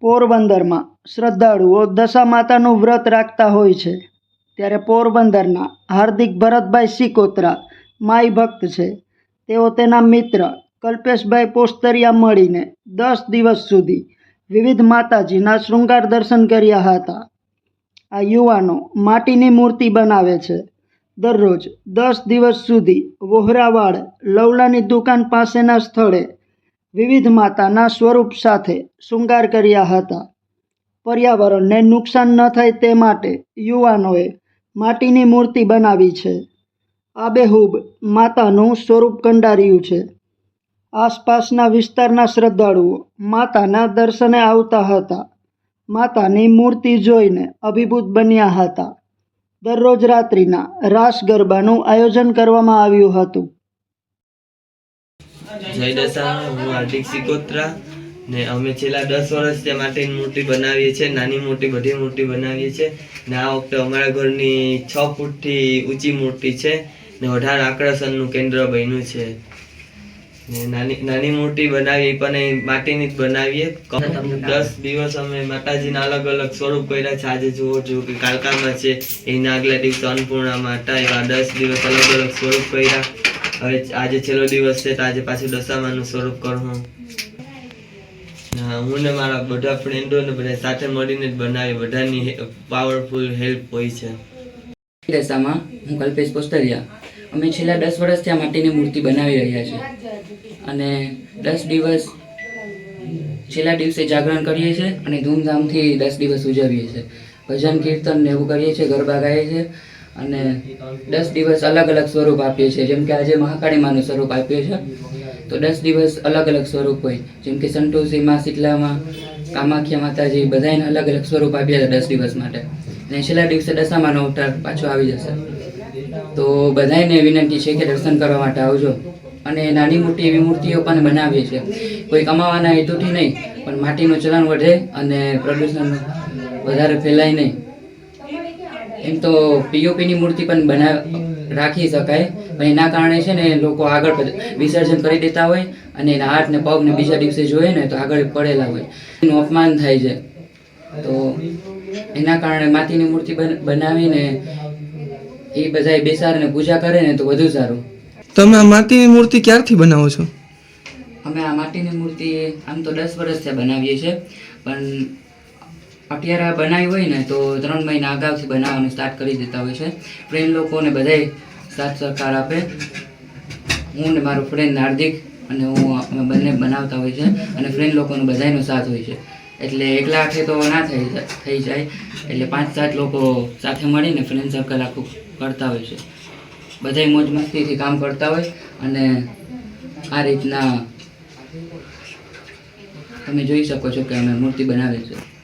પોરબંદરમાં શ્રદ્ધાળુઓ દશા માતાનું વ્રત રાખતા હોય છે. ત્યારે પોરબંદરના હાર્દિક ભરતભાઈ સિકોત્રા માઈ ભક્ત છે. તેઓ તેના મિત્ર કલ્પેશભાઈ પોસ્તરિયા મળીને દસ દિવસ સુધી વિવિધ માતાજીના શૃંગાર દર્શન કર્યા હતા. આ યુવાનો માટીની મૂર્તિ બનાવે છે. દરરોજ દસ દિવસ સુધી વોહરાવાડ, લવલાની દુકાન પાસેના સ્થળે વિવિધ માતાના સ્વરૂપ સાથે શૃંગાર કર્યા હતા. પર્યાવરણને નુકસાન ન થાય તે માટે યુવાનોએ માટીની મૂર્તિ બનાવી છે. આબેહૂબ માતાનું સ્વરૂપ કંડાર્યું છે. આસપાસના વિસ્તારના શ્રદ્ધાળુઓ માતાના દર્શને આવતા હતા. માતાની મૂર્તિ જોઈને અભિભૂત બન્યા હતા. દરરોજ રાત્રિના રાસ ગરબાનું આયોજન કરવામાં આવ્યું હતું. જય દશા હું હાર્દિક સિકોત્રા ને અમે છેલ્લા દસ વર્ષથી આ માટીની મૂર્તિ બનાવીએ છીએ નાની મોટી બધી મૂર્તિ બનાવીએ છીએ. ને આ વખતે અમારા ઘરની છ ફૂટથી ઊંચી મૂર્તિ છે ને અઢાર આકર્ષણનું કેન્દ્ર બન્યું છે. ને નાની નાની મૂર્તિ બનાવી પણ એ માટીની જ બનાવીએ. દસ દિવસ અમે માતાજીના અલગ અલગ સ્વરૂપ કર્યા છે. આજે જુઓ જો કે કાલકામાં છે એના આગલા દિવસે અન્નપૂર્ણા માતા એવા દસ દિવસ અલગ અલગ સ્વરૂપ કર્યા. હવે આજે છેલ્લો દિવસ છે આજે પાછું દશામાનું સ્વરૂપ કરું હા. હું ને મારા બધા ફ્રેન્ડો ને બધા સાથે મળીને જ બનાવી બધાની પાવરફુલ હેલ્પ હોય છે. દશામાં હું કલ્પેશ પોસ્તરિયા. અમે છેલ્લા દસ વર્ષથી આ માટીની મૂર્તિ બનાવી રહ્યા છીએ. અને દસ દિવસ છેલ્લા દિવસે જાગરણ કરીએ છીએ અને ધૂમધામથી દસ દિવસ ઉજવીએ છીએ. ભજન, કીર્તન ને એવું કરીએ છીએ, ગરબા ગાઈએ છીએ. અને દસ દિવસ અલગ અલગ સ્વરૂપ આપીએ છીએ. જેમ કે આજે મહાકાળી માનું સ્વરૂપ આપ્યું છે તો દસ દિવસ અલગ અલગ સ્વરૂપ હોય. જેમ કે સંતોષીમાં શીતલામાં, કામાખ્યા માતાજી બધાને અલગ અલગ સ્વરૂપ આપ્યા છે દસ દિવસ માટે. અને છેલ્લા દિવસે દશામાનો અવતાર પાછો આવી જશે. તો બધાને વિનંતી છે કે દર્શન કરવા માટે આવજો. અને નાની મોટી એવી મૂર્તિઓ પણ બનાવીએ છીએ. કોઈ કમાવાના હેતુથી નહીં, પણ માટીનું ચલણ વધે અને પ્રદૂષણ વધારે ફેલાય નહીં. એમ તો પીઓપીની મૂર્તિ પણ બનાવ રાખી શકાય. પણ એના કારણે છે ને લોકો આગળ વિસર્જન કરી દેતા હોય અને એના હાથ ને પગ ને બીજા દિવસે જોઈએ ને તો આગળ પડેલા હોય. એનું અપમાન થાય છે. તો એના કારણે માટીની મૂર્તિ બનાવીને એ બધાય બેસાડીને પૂજા કરે ને તો વધુ સારું. તમે આ માટીની મૂર્તિ ક્યારથી બનાવો છો? અમે આ માટીની મૂર્તિ આમ તો દસ વર્ષથી બનાવીએ છીએ. પણ અત્યારે બનાવી હોય ને તો ત્રણ મહિના અગાઉથી બનાવવાનું સ્ટાર્ટ કરી દેતા હોય છે. ફ્રેન્ડ લોકોને બધાય સાથ સહકાર આપે. હું ને મારો ફ્રેન્ડ હાર્દિક અને હું અમે બંને બનાવતા હોય છે અને ફ્રેન્ડ લોકોનો બધાયનો સાથ હોય છે. એટલે એકલા હાથે તો ના થઈ થઈ જાય. એટલે પાંચ સાત લોકો સાથે મળીને ફ્રેન્ડ સર્કલ આખું કરતા હોય છે. બધાય મોજ મસ્તીથી કામ કરતા હોય અને આ રીતના તમે જોઈ શકો છો કે અમે મૂર્તિ બનાવીએ છીએ